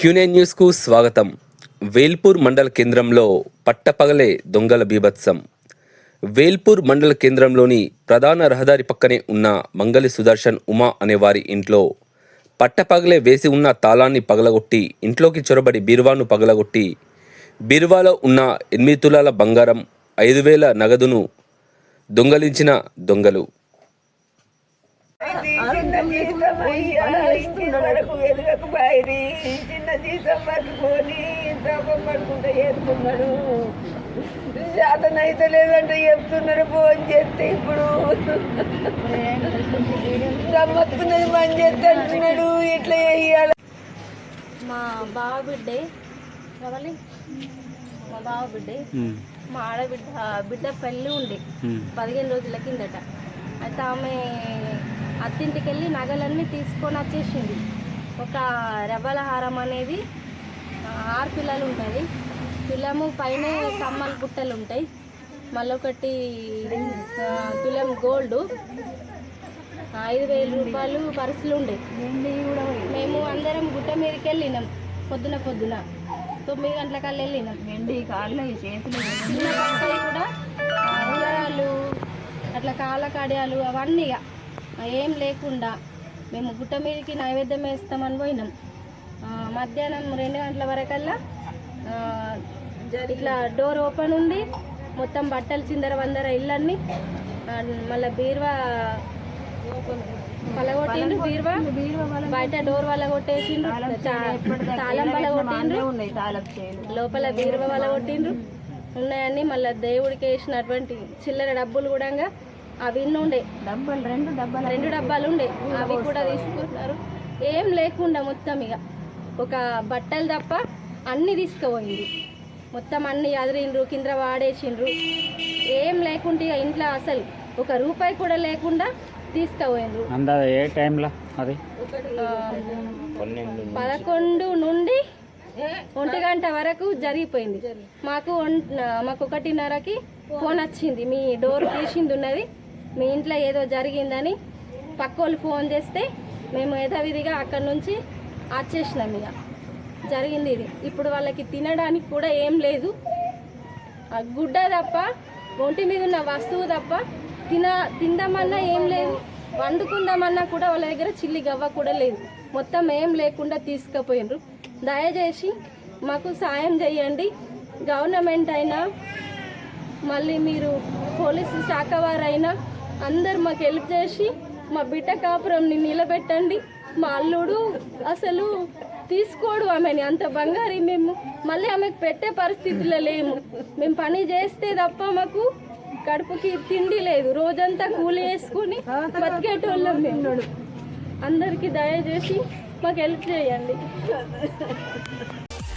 క్యూనే న్యూస్కు స్వాగతం. వేల్పూర్ మండల కేంద్రంలో పట్టపగలే దొంగల బీభత్సం. వేల్పూర్ మండల కేంద్రంలోని ప్రధాన రహదారి పక్కనే ఉన్న మంగలి సుదర్శన్ ఉమా అనే వారి ఇంట్లో పట్టపగలే వేసి ఉన్న తాళాన్ని పగలగొట్టి ఇంట్లోకి చొరబడి బీరువాను పగలగొట్టి బీరువాలో ఉన్న ఎనిమిది తులాల బంగారం ఐదు వేల నగదును దొంగలించిన దొంగలు. చిన్న జీతం అయ్యా ఇంటి వరకు ఎదుగకు బయరి చిన్న జీతం పట్టుకొని తపం పట్టుకుంటే చేస్తున్నాడు శాతం అయితే లేదంటే చెప్తున్నాడు ఫోన్ చేస్తే ఇప్పుడు. గమ్మత్తున్నది పని చేస్తే అంటున్నాడు ఇట్లా చేయాలి. మా బావ బిడ్డే కావాలి మా బావ బిడ్డే మా ఆడబిడ్డ బిడ్డ పెళ్ళి ఉండి. పదిహేను రోజుల కిందట. అయితే ఆమె అత్తింటికి వెళ్ళి నగలన్నీ తీసుకొని వచ్చేసింది. ఒక రెబ్బల హారం అనేది ఆరు పిల్లలు ఉంటుంది తులము పైన కమ్మల బుట్టలు ఉంటాయి. మళ్ళీ ఒకటి ఆ, తులం గోల్డ్. ఐదు వేల రూపాయలు పర్సులు ఉండే. మేము అందరం గుట్ట మీదకి వెళ్ళినాం పొద్దున పొద్దున. తొమ్మిది గంటలకల్లా వెళ్ళినాం. వెండి కాళ్ళు చేతులు. కూడా అట్లా కాళ్ళ కడియాలు అవన్నీ ఇక ఏం లేకుండా మేము గుట్ట మీదకి నైవేద్యం వేస్తామని పోయినాం. మధ్యాహ్నం రెండు గంటల వరకల్లా ఇట్లా డోర్ ఓపెన్ ఉంది. మొత్తం బట్టలు చిందర వందర ఇళ్ళన్నీ మళ్ళా బీరువా పలగొట్టిండ్రు బీరువా? బయట డోర్ వల్ల కొట్టేసిండ్రు తాళం వల్ల కొట్టిండ్రు. లోపల బీరువా వల్ల కొట్టిండ్రు. ఉన్నాయని మళ్ళీ దేవుడికి వేసినటువంటి చిల్లర డబ్బులు కూడా అవి ఇన్ని ఉండే డబ్బలు రెండు డబ్బాలు రెండు డబ్బాలు ఉండే. అవి కూడా తీసుకుంటున్నారు. ఏం లేకుండా మొత్తం ఇక ఒక బట్టలు తప్ప అన్ని తీసుకుపోయింది. మొత్తం అన్ని అదిరిండ్రు కింద వాడేసిండ్రు. ఏం లేకుండా ఇక ఇంట్లో అసలు ఒక రూపాయి కూడా లేకుండా తీసుకుపోయిండ్రు. ఏ టైంలో అది పదకొండు నుండి ఒంటి గంట వరకు జరిగిపోయింది. మాకు మాకు ఒకటిన్నరకి ఫోన్ వచ్చింది. మీ డోర్ తీసింది ఉన్నది. మీ ఇంట్లో ఏదో జరిగిందని పక్కోళ్ళు ఫోన్ చేస్తే మేము యథావిధిగా అక్కడి నుంచి వచ్చేసినాం ఇక. జరిగింది ఇది. ఇప్పుడు వాళ్ళకి తినడానికి కూడా ఏం లేదు. ఆ గుడ్డ తప్ప ఒంటి మీద ఉన్న వస్తువు తప్ప తిన తిందామన్నా ఏం లేదు. వండుకుందామన్నా కూడా వాళ్ళ దగ్గర చిల్లి గవ్వ కూడా లేదు. మొత్తం ఏం లేకుండా తీసుకుపోయినరు దయచేసి మాకు సాయం చేయండి. గవర్నమెంట్ అయినా మళ్ళీ మీరు పోలీసు శాఖ వారైనా అందరు మాకు హెల్ప్ చేసి మా బిడ్డ కాపురంని నిలబెట్టండి. మా అల్లుడు అసలు తీసుకోడు ఆమెని అంత బంగారి మేము. మళ్ళీ ఆమెకు పెట్టే పరిస్థితిలో లేము. మేము పని చేస్తే తప్ప మాకు కడుపుకి తిండి లేదు. రోజంతా కూలి వేసుకుని బతికేటోళ్ళం మేము. అందరికీ దయచేసి మాకు హెల్ప్ చేయండి.